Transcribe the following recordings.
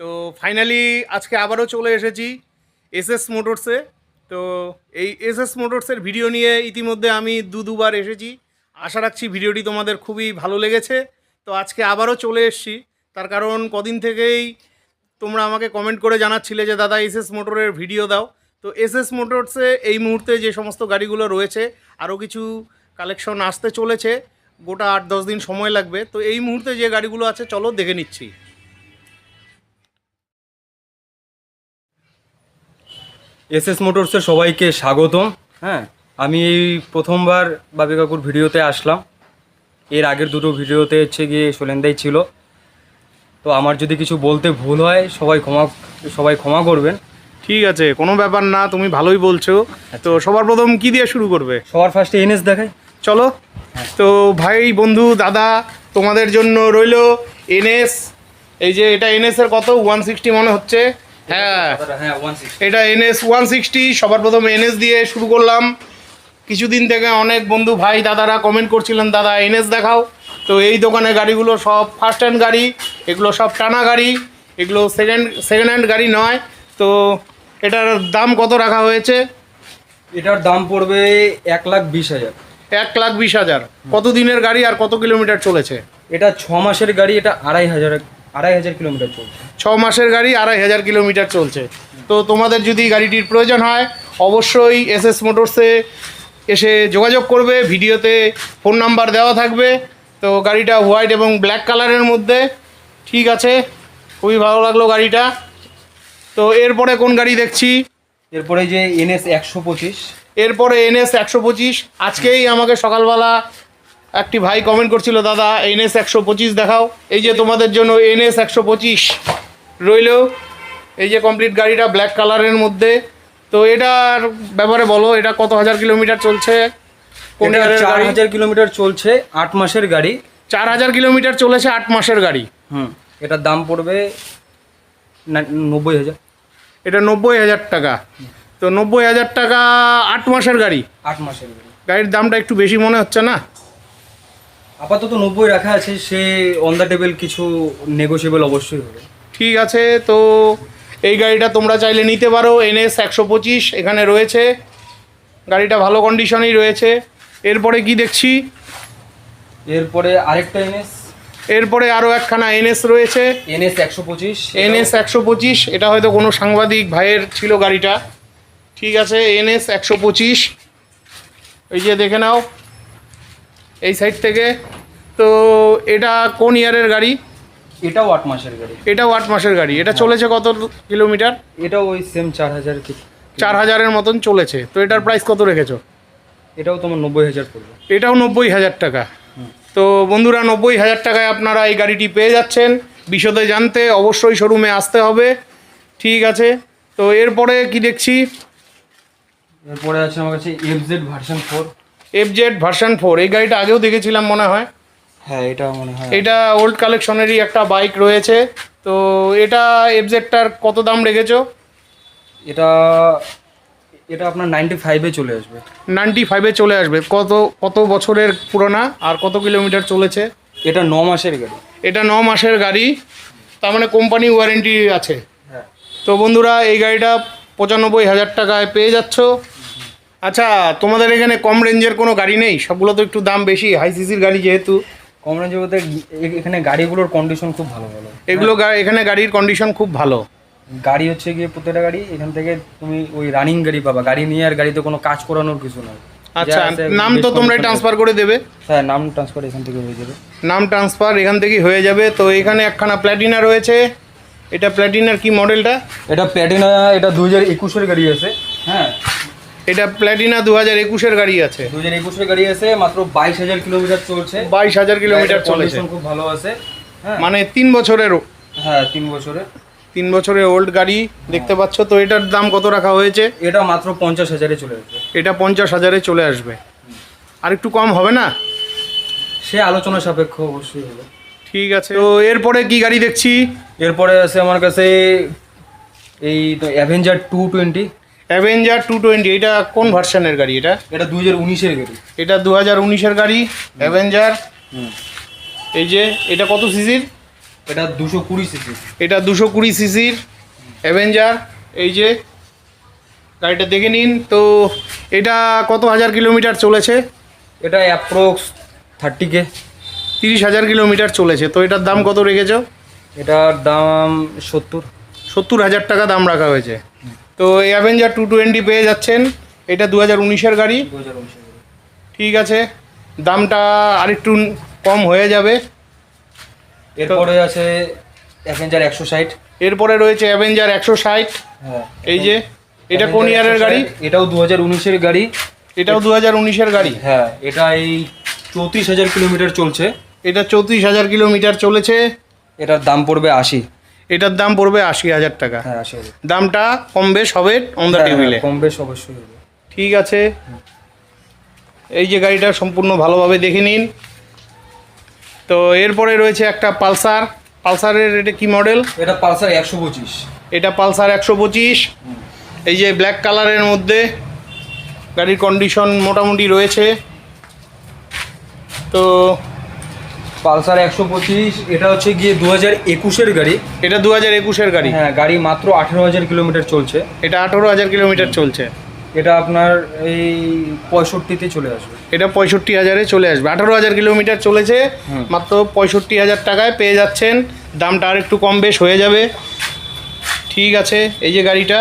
তো ফাইনালি আজকে আবারও চলে এসেছি এস এস মোটরসে তো এই এস এস মোটরসের ভিডিও নিয়ে ইতিমধ্যে আমি দু দুবার এসেছি। আশা রাখছি ভিডিওটি তোমাদের খুবই ভালো লেগেছে। তো আজকে আবারও চলে এসেছি। তার কারণ কদিন থেকেই তোমরা আমাকে কমেন্ট করে জানাচ্ছিলে যে, দাদা এস এস মোটরের ভিডিও দাও। তো এস এস মোটরসে এই মুহূর্তে যে সমস্ত গাড়িগুলো রয়েছে, আরও কিছু কালেকশন আসতে চলেছে। গোটা আট দশ দিন সময় লাগবে। তো এই মুহূর্তে যে গাড়িগুলো আছে, চলো দেখে নিচ্ছি। এস এস মোটরসের সবাইকে স্বাগতম। হ্যাঁ আমি এই প্রথমবার বাবি কাকুর ভিডিওতে আসলাম। এর আগের দুটো ভিডিওতে হচ্ছে গিয়ে সোলেন্দাই ছিল। তো আমার যদি কিছু বলতে ভুল হয় সবাই ক্ষমা সবাই ক্ষমা করবেন। ঠিক আছে কোনো ব্যাপার না তুমি ভালোই বলছো। তো সবার প্রথম কি দিয়ে শুরু করবে? সবার ফার্স্টে এনএস দেখাই। চলো। তো ভাই বন্ধু দাদা তোমাদের জন্য রইল এনএস। এই যে এটা এনএস এর কত? ওয়ান সিক্সটি মনে হচ্ছে। হ্যাঁ। হ্যাঁ এটা এনএস ওয়ান সিক্সটি সবার প্রথম এনএস দিয়ে শুরু করলাম। কিছুদিন থেকে অনেক বন্ধু ভাই দাদারা কমেন্ট করছিলেন দাদা এনএস দেখাও। তো এই দোকানে গাড়িগুলো সব ফার্স্ট হ্যান্ড গাড়ি এগুলো সব টানা গাড়ি এগুলো সেকেন্ড সেকেন্ড হ্যান্ড গাড়ি নয়। তো এটার দাম কত রাখা হয়েছে? এটার দাম পড়বে এক লাখ বিশ হাজার। এক লাখ বিশ হাজার। কত দিনের গাড়ি আর কত কিলোমিটার চলেছে? এটা ছ মাসের গাড়ি এটা আড়াই হাজার আড়াই হাজার কিলোমিটার চলছে। ছ মাসের গাড়ি আড়াই হাজার কিলোমিটার চলছে। তো তোমাদের যদি গাড়িটির প্রয়োজন হয় অবশ্যই এস এস মোটরসে এসে যোগাযোগ করবে ভিডিওতে ফোন নাম্বার দেওয়া থাকবে। তো গাড়িটা হোয়াইট এবং ব্ল্যাক কালারের মধ্যে। ঠিক আছে খুবই ভালো লাগল গাড়িটা। তো এরপরে কোন গাড়ি দেখছি? এরপরে যে এনএস একশো পঁচিশ। এরপরে এনএস একশো পঁচিশ। আজকেই আমাকে সকালবেলা একটি ভাই কমেন্ট করছিল দাদা এনএস একশো পঁচিশ দেখাও। এই যে তোমাদের জন্য এনএস একশো পঁচিশ রইল। এই যে কমপ্লিট গাড়িটা ব্ল্যাক কালারের মধ্যে। তো এটার ব্যাপারে বলো এটা কত হাজার কিলোমিটার চলছে? চার হাজার কিলোমিটার চলছে আট মাসের গাড়ি। চার হাজার কিলোমিটার চলেছে আট মাসের গাড়ি। হুম এটার দাম পড়বে নব্বই হাজার। এটা নব্বই হাজার টাকা। তো নব্বই হাজার টাকা আট মাসের গাড়ি। আট মাসের গাড়ি। গাড়ির দামটা একটু বেশি মনে হচ্ছে না? আপাতত নব্বই রাখা আছে সে অন দ্য টেবিল কিছু নেগোসিয়েবল অবশ্যই হবে। ঠিক আছে তো এই গাড়িটা তোমরা চাইলে নিতে পারো এনএস একশো পঁচিশ এখানে রয়েছে। গাড়িটা ভালো কন্ডিশনেই রয়েছে। এরপরে কি দেখছি? এরপরে আরেকটা এনএস। এরপরে আরও একখানা এনএস রয়েছে। এনএস একশো পঁচিশ এনএস একশো পঁচিশ এটা হয়তো কোনো সাংবাদিক ভাইয়ের ছিল গাড়িটা। ঠিক আছে এনএস একশো পঁচিশ। এই যে দেখে নাও। এই সাইড থেকে। তো এটা কোন ইয়ারের গাড়ি? এটাও আট মাসের গাড়ি। এটাও আট মাসের গাড়ি। এটা চলেছে কত কিলোমিটার? এটাও ওই সেম চার হাজার কি চার হাজারের মতন চলেছে। তো এটার প্রাইস কত রেখেছো? এটাও তোমার নব্বই হাজার পড়বে। এটাও নব্বই হাজার টাকা। তো বন্ধুরা নব্বই হাজার টাকায় আপনারা এই গাড়িটি পেয়ে যাচ্ছেন। বিশদে জানতে অবশ্যই শোরুমে আসতে হবে। ঠিক আছে? তো এরপরে কি দেখছি? এরপরে আছে আমার কাছে F Z version four F Z version four এই গাড়িটা আগেও দেখেছিলাম মনে হয়। হ্যাঁ এটা মনে হয়। এটা ওল্ড কালেকশনেরই একটা বাইক রয়েছে। তো এটা এফ জেডটার কত দাম রেখেছো? এটা এটা আপনার নাইনটি ফাইভে চলে আসবে। নাইনটি ফাইভে চলে আসবে। কত কত বছরের পুরোনা আর কত কিলোমিটার চলেছে? এটা ন মাসের গাড়ি। এটা ন মাসের গাড়ি। তার মানে কোম্পানি ওয়ারেন্টি আছে। হ্যাঁ। তো বন্ধুরা এই গাড়িটা পঁচানব্বই হাজার টাকায় পেয়ে যাচ্ছ। আচ্ছা তোমাদের এখানে কম রেঞ্জের কোনো গাড়ি নেই? সবগুলো তো একটু দাম বেশি হাই সিসির গাড়ি যেহেতু। কম রেঞ্জের বলতে এখানে গাড়িগুলোর কন্ডিশন খুব ভালো ভালো এগুলো গা- এখানে গাড়ির কন্ডিশন খুব ভালো। গাড়ি হচ্ছে গিয়ে প্রত্যেকটা গাড়ি এখান থেকে তুমি ওই রানিং গাড়ি পাবা। গাড়ি নিয়ে আর গাড়িতে কোনো কাজ করানোর কিছু নয় আচ্ছা যা আছে নাম বেশ তো তোমরা ট্রান্সফার করে দেবে। হ্যাঁ নাম ট্রান্সফার এখান থেকে হয়ে যাবে। নাম ট্রান্সফার এখান থেকেই হয়ে যাবে। তো এখানে একখানা প্ল্যাটিনা রয়েছে। এটা প্ল্যাটিনার কি মডেলটা এটা প্ল্যাটিনা এটা দু হাজার একুশের গাড়ি আছে। হ্যাঁ এটা প্ল্যাটিনা দু হাজার একুশের গাড়ি আছে। দু হাজার একুশের গাড়ি আছে মাত্র বাইশ হাজার কিলোমিটার চলছে। বাইশ হাজার কিলোমিটার চলেছে। খুব ভালো আছে। হ্যাঁ। মানে তিন বছরের হ্যাঁ তিন বছরে। তিন বছরের ওল্ড গাড়ি দেখতে পাচ্ছ তো এটার দাম কত রাখা হয়েছে? এটা মাত্র পঞ্চাশ হাজারে চলে আসবে। এটা পঞ্চাশ হাজারে চলে আসবে। আর একটু কম হবে না? সে আলোচনা সাপেক্ষ অবশ্যই হবে। ঠিক আছে। তো এরপরে কি গাড়ি দেখছি? এরপরে আছে আমার কাছে এই তো Avenger two twenty Avenger two twenty এটা কোন ভার্সানের গাড়ি এটা? এটা দু হাজার উনিশের গাড়ি। এটা দু হাজার উনিশের গাড়ি অ্যাভেঞ্জার এই যে এটা কত সিসির? এটা দুশো কুড়ি সিসি। এটা দুশো কুড়ি সিসির অ্যাভেঞ্জার এই যে গাড়িটা দেখে নিন। তো এটা কত হাজার কিলোমিটার চলেছে? এটা অ্যাপ্রক্স থার্টি কে তিরিশ হাজার কিলোমিটার চলেছে। তো এটার দাম কত রেখেছ? এটার দাম সত্তর। সত্তর হাজার টাকা দাম রাখা হয়েছে। তো এই অ্যাভেঞ্জার টু টোয়েন্টি পেয়ে যাচ্ছেন। এটা দু হাজার উনিশের গাড়ি। ঠিক আছে। দামটা আরেকটু কম হয়ে যাবে। এরপরে আছে অ্যাভেঞ্জার একশো ষাট। এরপরে রয়েছে অ্যাভেঞ্জার একশো ষাট। হ্যাঁ এই যে এটা কোন ইয়ারের গাড়ি? এটাও দু হাজার উনিশের গাড়ি। এটাও দু হাজার উনিশের গাড়ি। হ্যাঁ এটা এই চৌত্রিশ হাজার কিলোমিটার চলছে। এটা চৌত্রিশ হাজার কিলোমিটার চলেছে। এটার দাম পড়বে আশি। এটার দাম পড়বে আশি হাজার টাকা। হ্যাঁ আশি হাজার দামটা কম বেশ হবে অন দ্য টেবিলে কম বেশ অবশ্যই হবে। ঠিক আছে। এই যে গাড়িটা সম্পূর্ণ ভালোভাবে দেখে নিন। তো এরপরে রয়েছে একটা পালসার। পালসারের এটা কি মডেল? এটা পালসার একশো পঁচিশ। এটা পালসার একশো পঁচিশ। এই যে ব্ল্যাক কালারের মধ্যে গাড়ির কন্ডিশন মোটামুটি রয়েছে। তো পালসার একশো পঁচিশ এটা হচ্ছে গিয়ে দু হাজার একুশের গাড়ি। এটা দু হাজার একুশের গাড়ি? হ্যাঁ গাড়ি মাত্র আঠেরো হাজার কিলোমিটার চলছে। এটা আঠেরো হাজার কিলোমিটার চলছে। এটা আপনার এই পঁয়ষট্টিতে চলে আসবে। এটা পঁয়ষট্টি হাজারে চলে আসবে। আঠারো হাজার কিলোমিটার চলেছে। মাত্র পঁয়ষট্টি হাজার টাকায় পেয়ে যাচ্ছেন। দামটা আর একটু কম বেশ হয়ে যাবে। ঠিক আছে এই যে গাড়িটা।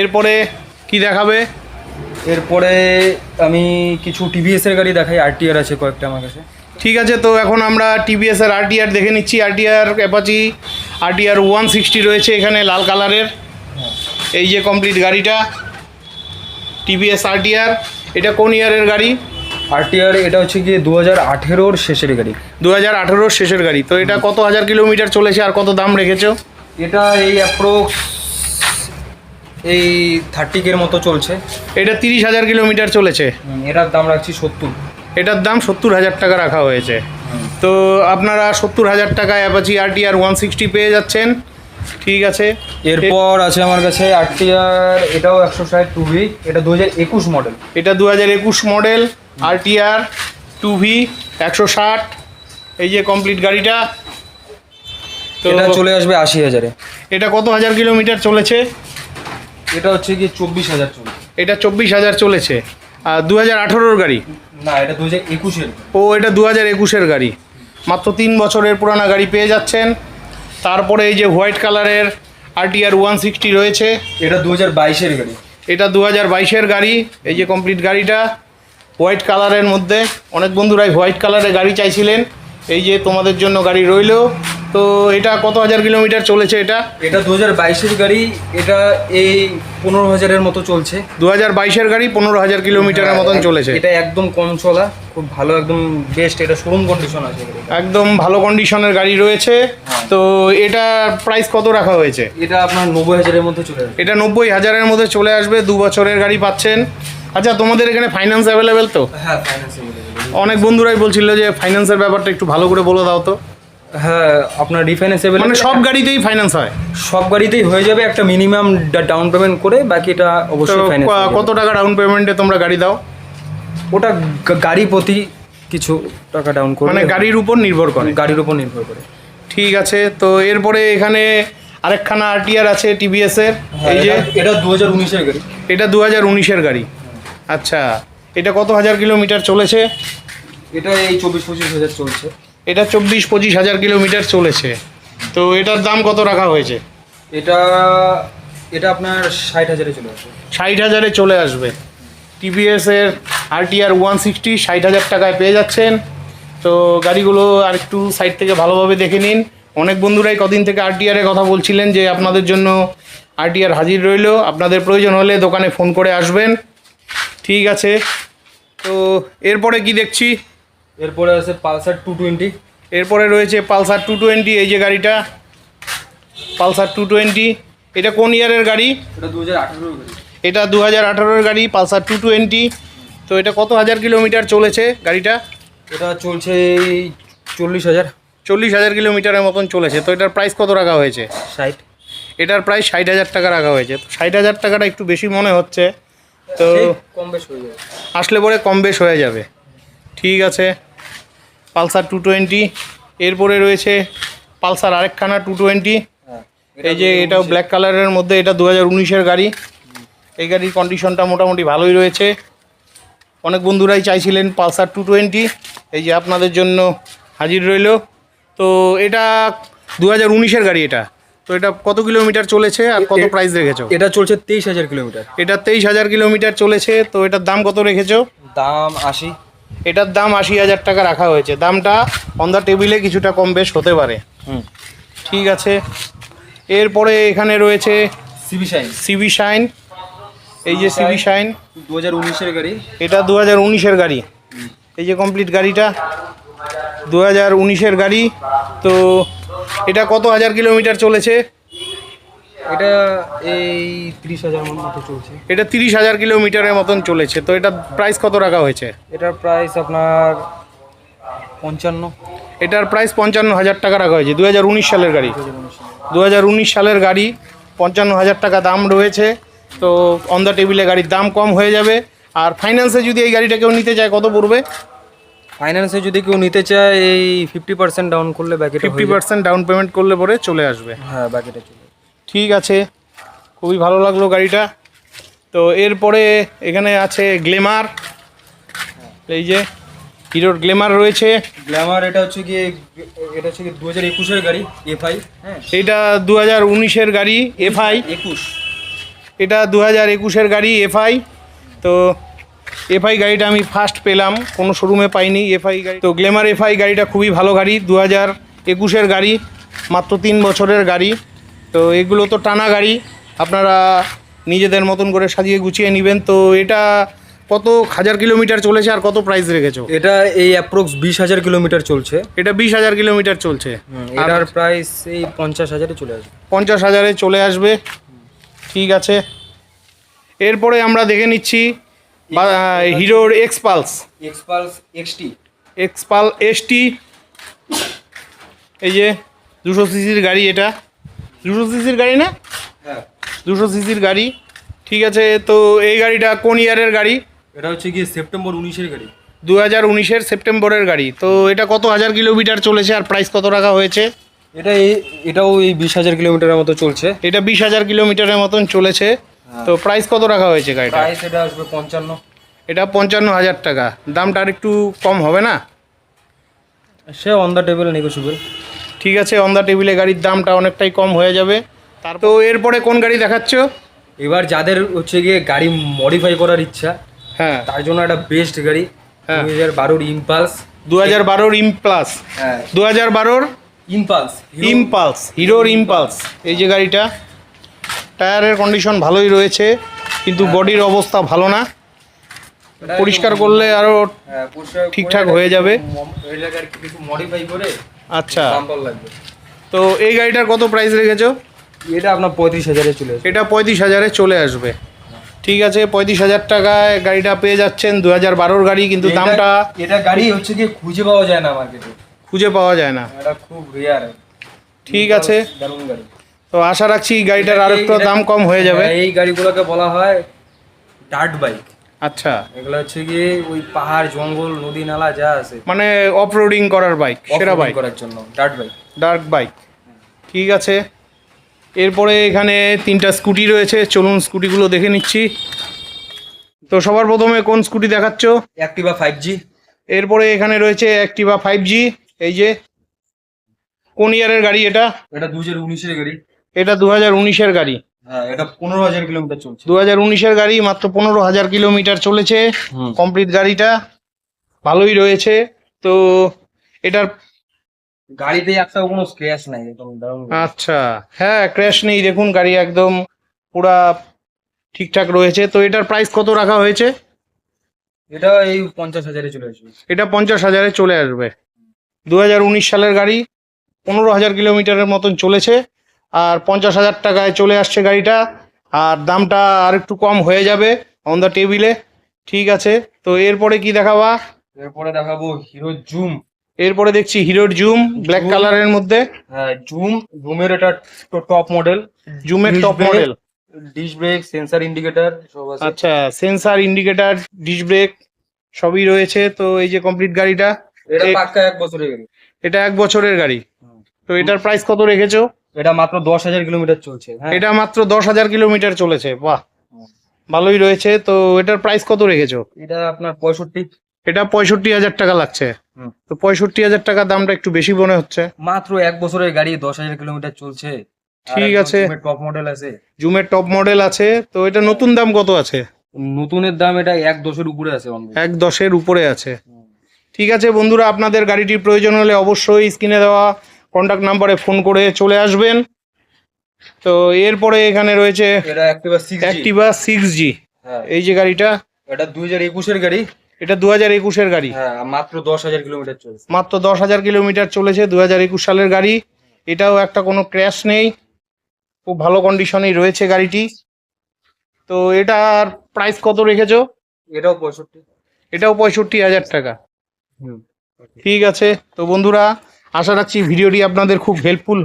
এরপরে কি দেখাবে? এরপরে আমি কিছু টিভিএসের গাড়ি দেখাই আরটিআর আছে কয়েকটা আমার কাছে। ঠিক আছে তো এখন আমরা টিভিএস এর আরটিআর দেখে নিচ্ছি। RTR Apache RTR one sixty রয়েছে এখানে লাল কালারের। এই যে কমপ্লিট গাড়িটা। টিভিএস আরটিআর এটা কোন ইয়ারের গাড়ি? আরটিআর এটা হচ্ছে গিয়ে দু হাজার আঠেরোর শেষের গাড়ি। দু হাজার আঠেরোর শেষের গাড়ি। তো এটা কত হাজার কিলোমিটার চলেছে আর কত দাম রেখেছো? এটা এই অ্যাপ্রক্স এই থার্টি কের মতো চলছে। এটা তিরিশ হাজার কিলোমিটার চলেছে। এটার দাম রাখছি সত্তর। এটার দাম সত্তর হাজার টাকা রাখা হয়েছে। তো আপনারা সত্তর হাজার টাকায় অ্যাপাচি আরটিআর ওয়ান সিক্সটি পেয়ে যাচ্ছেন। ঠিক আছে? এরপর আছে আমার কাছে আরটিআর এটাও একশো ষাট টু ভি এটা দু হাজার একুশ মডেল এটা দু হাজার একুশ মডেল আরটিআর টু ভি একশো ষাট। এই যে কমপ্লিট গাড়িটা। তো এটা চলে আসবে আশি হাজারে। এটা কত হাজার কিলোমিটার চলেছে? এটা হচ্ছে গিয়ে চব্বিশ হাজার চলছে। এটা চব্বিশ হাজার চলেছে। আর দু হাজার আঠেরোর গাড়ি। না এটা দু হাজার একুশের ও এটা দু হাজার একুশের গাড়ি। মাত্র তিন বছরের পুরানা গাড়ি পেয়ে যাচ্ছেন। তারপরে এই যে হোয়াইট কালারের আরটিআর ওয়ান সিক্সটি রয়েছে। এটা দু হাজার বাইশের গাড়ি। এটা দু হাজার বাইশের গাড়ি এই যে কমপ্লিট গাড়িটা। হোয়াইট কালারের মধ্যে অনেক বন্ধুরাই হোয়াইট কালারের গাড়ি চাইছিলেন। এই যে তোমাদের জন্য গাড়ি রইল। তো এটা কত হাজার কিলোমিটার চলেছে এটা? এটা দু হাজার বাইশের গাড়ি এটা এই পনেরো হাজারের মতো চলছে। দু হাজার বাইশের গাড়ি পনেরো হাজার কিলোমিটারের মতন চলেছে। এটা একদম কম চলা খুব ভালো একদম বেস্ট এটা শোরুম কন্ডিশন আছে একদম ভালো কন্ডিশনের গাড়ি রয়েছে। হ্যাঁ। তো এটা প্রাইস কত রাখা হয়েছে? এটা আপনার নব্বই হাজারের মধ্যে চলে আসবে। এটা নব্বই হাজারের মধ্যে চলে আসবে দু বছরের গাড়ি পাচ্ছেন। আচ্ছা তোমাদের এখানে ফাইন্যান্স অ্যাভেলেবেল তো? হ্যাঁ ফাইন্যান্স অনেক বন্ধুরাই বলছিল যে ফাইন্যান্সের ব্যাপারটা একটু ভালো করে বলে দাও তো। হ্যাঁ আপনার রিফাইন্যান্সেবল মানে সব গাড়িতেই ফাইন্যান্স হয়? সব গাড়িতেই হয়ে যাবে একটা মিনিমাম ডাউন পেমেন্ট করে বাকিটা অবশ্যই ফাইন্যান্স কত টাকা ডাউন পেমেন্টে তোমরা গাড়ি দাও? ওটা গাড়ি প্রতি কিছু টাকা ডাউন করে মানে গাড়ির উপর নির্ভর করে? গাড়ির উপর নির্ভর করে। ঠিক আছে তো এরপরে এখানে আরেকখানা আরটিআর আছে টিভিএস এর। এই যে হ্যাঁ, এটা- এটা দু হাজার উনিশের গাড়ি। এটা দু হাজার উনিশের গাড়ি। আচ্ছা এটা কত হাজার কিলোমিটার চলেছে? এটা এই চব্বিশ পঁচিশ হাজার চলছে। এটা চব্বিশ পঁচিশ হাজার কিলোমিটার চলেছে। তো এটার দাম কত রাখা হয়েছে? এটা এটা আপনার ষাট হাজারে চলে আসবে। ষাট হাজারে চলে আসবে। টিভিএস এর আরটিআর ওয়ান সিক্সটি ষাট হাজার টাকায় পেয়ে যাচ্ছেন। তো গাড়িগুলো আর একটু সাইড থেকে ভালোভাবে দেখে নিন। অনেক বন্ধুরাই কদিন থেকে আরটিআরের কথা বলছিলেন যে আপনাদের জন্য আরটিআর হাজির রইল। আপনাদের প্রয়োজন হলে দোকানে ফোন করে আসবেন। ঠিক আছে। তো এরপরে কি দেখছি? এরপরে আছে পালসার টু টোয়েন্টি। এরপরে রয়েছে পালসার টু টোয়েন্টি এই যে গাড়িটা। পালসার টু টোয়েন্টি এটা কোন ইয়ারের গাড়ি? এটা দু হাজার আঠেরোর গাড়ি। এটা দু হাজার আঠারোর গাড়ি পালসার টু টোয়েন্টি। তো এটা কত হাজার কিলোমিটার চলেছে গাড়িটা? এটা চলছে এই চল্লিশ হাজার। চল্লিশ হাজার কিলোমিটারের মতন চলেছে। তো এটার প্রাইস কত রাখা হয়েছে? ষাট। এটার প্রায় ষাট হাজার টাকা রাখা হয়েছে। তো ষাট হাজার টাকাটা একটু বেশি মনে হচ্ছে। তো কম বেশ হয়ে যাবে। আসলে পরে কম বেশ হয়ে যাবে। ঠিক আছে। পালসার টু টোয়েন্টি এরপরে রয়েছে পালসার আরেকখানা টু টোয়েন্টি হ্যাঁ এই যে এটাও ব্ল্যাক কালারের মধ্যে এটা দু হাজার উনিশের গাড়ি। এই গাড়ির কন্ডিশনটা মোটামুটি ভালোই রয়েছে। অনেক বন্ধুরাই চাইছিলেন পালসার টু টোয়েন্টি এই যে আপনাদের জন্য হাজির রইল। তো এটা দু হাজার উনিশের গাড়ি এটা। তো এটা কত কিলোমিটার চলেছে আর কত প্রাইস রেখেছো? এটা চলছে তেইশ হাজার কিলোমিটার। এটা তেইশ হাজার কিলোমিটার চলেছে। তো এটার দাম কত রেখেছো? দাম আশি। এটার দাম আশি হাজার টাকা রাখা হয়েছে। দামটা অন দ্য টেবিলে কিছুটা কম বেশ হতে পারে। ঠিক আছে। এরপরে এখানে রয়েছে সিবি শাইন সিবি শাইন এই যে সিবি শাইন দু হাজার উনিশের গাড়ি। এটা দু হাজার উনিশের গাড়ি। এই যে কমপ্লিট গাড়িটা। দু হাজার উনিশের গাড়ি। তো এটা কত হাজার কিলোমিটার চলেছে? এটা এই তিরিশ হাজার মতো চলছে। এটা তিরিশ হাজার কিলোমিটারের মতন চলেছে। তো এটা প্রাইস কত রাখা হয়েছে? এটার প্রাইস আপনার পঞ্চান্ন। এটার প্রাইস পঞ্চান্ন হাজার টাকা রাখা হয়েছে। দু হাজার উনিশ সালের গাড়ি। দু হাজার উনিশ সালের গাড়ি পঞ্চান্ন হাজার টাকা দাম রয়েছে। তো অন দ্য টেবিলে গাড়ির দাম কম হয়ে যাবে। আর ফাইন্যান্সে যদি এই গাড়িটা কেউ নিতে চায় কত পড়বে? ফাইন্যান্সে যদি কেউ নিতে চায় এই ফিফটি পার্সেন্ট ডাউন করলে বাকিটা ফিফটি পার্সেন্ট ডাউন পেমেন্ট করলে পরে চলে আসবে। হ্যাঁ বাকিটা চলে। ঠিক আছে। খুবই ভালো লাগল গাড়িটা। তো এরপরে এখানে আছে গ্লেমার। এই যে হিরোর গ্লেমার রয়েছে। গ্ল্যামার এটা হচ্ছে কি এটা হচ্ছে দু হাজার একুশের গাড়ি এফআই হ্যাঁ। এটা দু হাজার উনিশের গাড়ি এফআই। একুশ। এটা দু হাজার একুশের গাড়ি এফআই। তো এফআই গাড়িটা আমি ফার্স্ট পেলাম কোনো শোরুমে পাইনি এফআই গাড়ি। তো গ্লেমার এফআই গাড়িটা খুবই ভালো গাড়ি দু হাজার একুশের গাড়ি মাত্র তিন বছরের গাড়ি। তো এগুলো তো টানা গাড়ি। আপনারা নিজেদের মতন করে সাজিয়ে গুছিয়ে নেবেন। তো এটা কত হাজার কিলোমিটার চলেছে আর কত প্রাইস রেখেছো? এটা এই অ্যাপ্রক্স বিশ হাজার কিলোমিটার চলছে। এটা বিশ হাজার কিলোমিটার চলছে। আর এটার প্রাইস এই পঞ্চাশ হাজারে চলে আসবে। পঞ্চাশ হাজারে চলে আসবে। ঠিক আছে। এরপরে আমরা দেখে নিচ্ছি হিরোর Xpulse Xpulse XT Xpulse ST এই যে দুশো সিসির গাড়ি এটা। দুশো সিসির গাড়ি না? হ্যাঁ। দুশো সিসির গাড়ি। ঠিক আছে তো এই গাড়িটা কোন ইয়ারের গাড়ি? এটা হচ্ছে গিয়ে সেপ্টেম্বর উনিশের গাড়ি। দু হাজার উনিশের সেপ্টেম্বরের গাড়ি। তো এটা কত হাজার কিলোমিটার চলেছে আর প্রাইস কত টাকা হয়েছে? এটা এই এটাও এই বিশ হাজার কিলোমিটারের মতো চলছে। এটা বিশ হাজার কিলোমিটারের মতন চলেছে। তো প্রাইস কত রাখা হয়েছে গাড়িটা প্রাইস এটা আসবে পঞ্চান্ন। এটা পঞ্চান্ন হাজার টাকা। দামটা আর একটু কম হবে না? সে অন দ্য টেবিল নেগোসিয়েবল ঠিক আছে অন দ্য টেবিলে গাড়ির দামটা অনেকটাই কম হয়ে যাবে। তারপর? তো এরপরে কোন গাড়ি দেখাচ্ছ? এবার যাদের হচ্ছে গিয়ে গাড়ি মডিফাই করার ইচ্ছা হ্যাঁ। তার জন্য একটা বেস্ট গাড়ি হ্যাঁ। দুই হাজার বারোর ইম্পালস দু হাজার বারোর ইমপ্লাস হ্যাঁ। দু হাজার বারোর ইম্পালস ইমপালস হিরোর ইম্পালস এই যে গাড়িটা টায়ারের কন্ডিশন ভালোই রয়েছে কিন্তু বডির অবস্থা ভালো না। পরিষ্কার করলে আরও ঠিকঠাক হয়ে যাবে। মডিফাই করে আচ্ছা। বাম্পার লাগবে। তো এই গাড়িটার কত প্রাইস রেখেছো? এটা আপনার পঁয়ত্রিশ হাজারে চলে আসবে। এটা পঁয়ত্রিশ হাজারে চলে আসবে। ঠিক আছে পঁয়ত্রিশ হাজার টাকায় গাড়িটা পেয়ে যাচ্ছেন। দু হাজার বারোর গাড়ি কিন্তু দামটা এটা গাড়ি হচ্ছে কি খুঁজে পাওয়া যায় না মার্কেটে খুঁজে পাওয়া যায় না। এটা খুব রেয়ার ঠিক আছে। দারুণ গাড়ি। তো আশা রাখছি গাড়িটার আর একটু দাম কম হয়ে যাবে। এই গাড়িগুলোকে বলা হয় ডার্ট বাইক আচ্ছা। এগুলো হচ্ছে গিয়ে ওই পাহাড় জঙ্গল নদী নালা যা আছে। মানে অফ রোডিং করার বাইক সেরা বাইক করার জন্য ডার্ট বাইক ডার্ক বাইক ঠিক আছে। এরপরে এখানে তিনটা স্কুটি রয়েছে। চলুন স্কুটিগুলো দেখে নিচ্ছি। তো সবার প্রথমে কোন স্কুটি দেখাচ্ছ? অ্যাক্টিভা ফাইভ জি এরপরে এখানে রয়েছে অ্যাক্টিভা ফাইভ জি এই যে কোন ইয়ারের গাড়ি এটা? এটা দু হাজার উনিশের গাড়ি। এটা দু হাজার উনিশের গাড়ি। হ্যাঁ এটা পনেরো হাজার কিলোমিটার চলছে। দু হাজার উনিশের গাড়ি মাত্র পনেরো হাজার কিলোমিটার চলেছে। কমপ্লিট গাড়িটা ভালোই রয়েছে। তো এটার গাড়িতে একটা কোনো স্ক্র্যাচ নাই একদম আচ্ছা হ্যাঁ ক্র্যাশ নেই। দেখুন গাড়ি একদম পুরা ঠিকঠাক রয়েছে। তো এটার প্রাইস কত রাখা হয়েছে? এটা এই পঞ্চাশ হাজারে চলে আসবে। এটা পঞ্চাশ হাজারে চলে আসবে। দু হাজার উনিশ সালের গাড়ি পনেরো হাজার কিলোমিটারের মতন চলেছে। আর পঞ্চাশ হাজার টাকায় চলে আসছে গাড়িটা। আর দামটা আর একটু কম হয়ে যাবে অন দ্য টেবিলে ঠিক আছে তো এরপরে কি দেখাবা? এরপরে দেখাবো হিরো জুম। এরপরে দেখছি হিরোর জুম ব্ল্যাক কালারের মধ্যে। হ্যাঁ জুম জুমের এটা top model জুমের top model disc brake sensor indicator সব আছে। আচ্ছা সেন্সার ইন্ডিকেটর ডিস ব্রেক সবই রয়েছে। তো এই যে কমপ্লিট গাড়িটা এটা পাক্কা এক বছরের গাড়ি। এটা এক বছরের গাড়ি। তো এটার প্রাইস কত রেখেছো? এটা মাত্র দশ হাজার কিলোমিটার চলছে হ্যাঁ। এটা মাত্র দশ হাজার কিলোমিটার চলেছে বাহ। ভালোই রয়েছে তো এটার প্রাইস কত রেখেছো? এটা আপনার পঁয়ষট্টি। এটা পঁয়ষট্টি হাজার টাকা লাগছে। তো পঁয়ষট্টি হাজার টাকার দামটা একটু বেশি মনে হচ্ছে। মাত্র এক বছরের গাড়ি দশ হাজার কিলোমিটার চলছে। ঠিক আছে। টপ মডেল আছে। জুমের টপ মডেল আছে তো এটা নতুন দাম কত আছে? নতুনের দাম এটা এক দশের উপরে আছে এক দশের উপরে আছে। ঠিক আছে বন্ধুরা আপনাদের গাড়িটির প্রয়োজন হলে অবশ্যই স্ক্রিনে দেওয়া কন্ট্যাক্ট নাম্বারে ফোন করে চলে আসবেন। তো এরপরে এখানে রয়েছে অ্যাক্টিভা সিক্স জি হ্যাঁ। এই যে গাড়িটা এটা দুই হাজার একুশের গাড়ি। এটা দু হাজার একুশের গাড়ি। হ্যাঁ মাত্র দশ হাজার কিলোমিটার চলছে। মাত্র দশ হাজার কিলোমিটার চলেছে দু হাজার একুশ সালের গাড়ি। এটাও একটা কোনো ক্র্যাশ নেই। খুব ভালো কন্ডিশনেই রয়েছে গাড়িটি। তো এটার প্রাইস কত রেখেছো? এটাও পঁয়ষট্টি। এটাও পঁয়ষট্টি হাজার টাকা। ঠিক আছে। তো বন্ধুরা আশা রাখছি ভিডিওটি আপনাদের খুব হেল্পফুল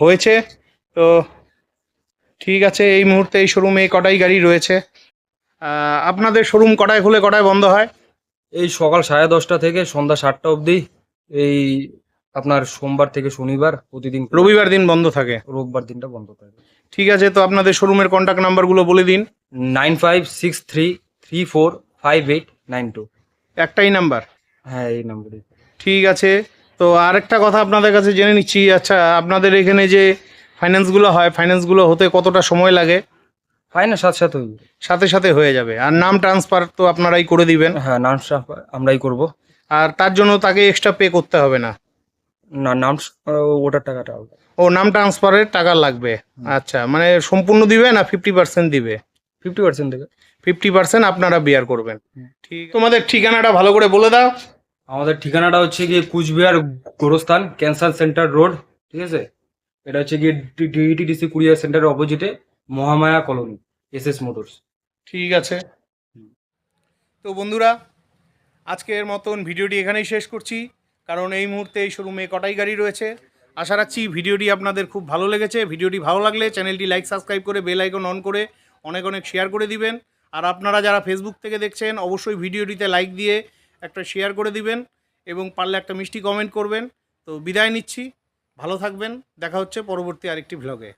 হয়েছে। তো ঠিক আছে এই মুহূর্তে এই শোরুমে কটাই গাড়ি রয়েছে? আপনাদের শোরুম কটায় খুলে কটায় বন্ধ হয়? এই সকাল সাড়ে দশটা থেকে সন্ধ্যা সাতটা অবধি এই আপনার সোমবার থেকে শনিবার প্রতিদিন রবিবার দিন বন্ধ থাকে? রোববার দিনটা বন্ধ থাকে। ঠিক আছে তো আপনাদের শোরুমের কন্ট্যাক্ট নাম্বারগুলো বলে দিন। Nine five six three three four five eight nine two. একটাই নাম্বার হ্যাঁ এই নম্বরে ঠিক আছে তো আরেকটা কথা আপনাদের কাছে জেনে নিচ্ছি আচ্ছা আপনাদের এখানে যে ফাইন্যান্সগুলো হয় ফাইন্যান্সগুলো হতে কতটা সময় লাগে? হয় না সাথে সাথে। সাথে সাথে হয়ে যাবে। আর নাম ট্রান্সফার তো আপনারাই করে দিবেন। হ্যাঁ নাম সাফ আমরাই করব। আর তার জন্য তাকে এক্সট্রা পে করতে হবে না? না নাম ওটার টাকাটা। ও নাম ট্রান্সফারের টাকা লাগবে। আচ্ছা মানে সম্পূর্ণ দিবে না ফিফটি পার্সেন্ট দিবে? ফিফটি পার্সেন্ট থেকে ফিফটি পার্সেন্ট আপনারা বিয়ার করবেন। ঠিক তোমাদের ঠিকানাটা ভালো করে বলে দাও। আমাদের ঠিকানাটা হচ্ছে গিয়ে কুচবিহার গোরস্থান ক্যান্সার সেন্টার রোড ঠিক আছে? এটা হচ্ছে গিয়ে ডিইটিডিসি কুরিয়ার সেন্টারের অপোজিটে Mahamaya colony S S motors. ঠিক আছে। তো বন্ধুরা আজকের মতন ভিডিওটি এখানেই শেষ করছি। কারণ এই মুহূর্তে এই শোরুমে কটাই গাড়ি রয়েছে আশা রাখছি ভিডিওটি আপনাদের খুব ভালো লেগেছে। ভিডিওটি ভালো লাগলে চ্যানেলটি লাইক সাবস্ক্রাইব করে বেল আইকন অন করে অনেক অনেক শেয়ার করে দিবেন। আর আপনারা যারা ফেসবুক থেকে দেখছেন অবশ্যই ভিডিওটিতে লাইক দিয়ে একটা শেয়ার করে দিবেন এবং পারলে একটা মিষ্টি কমেন্ট করবেন। তো বিদায় নিচ্ছি। ভালো থাকবেন। দেখা হচ্ছে পরবর্তী আরেকটি ভ্লগে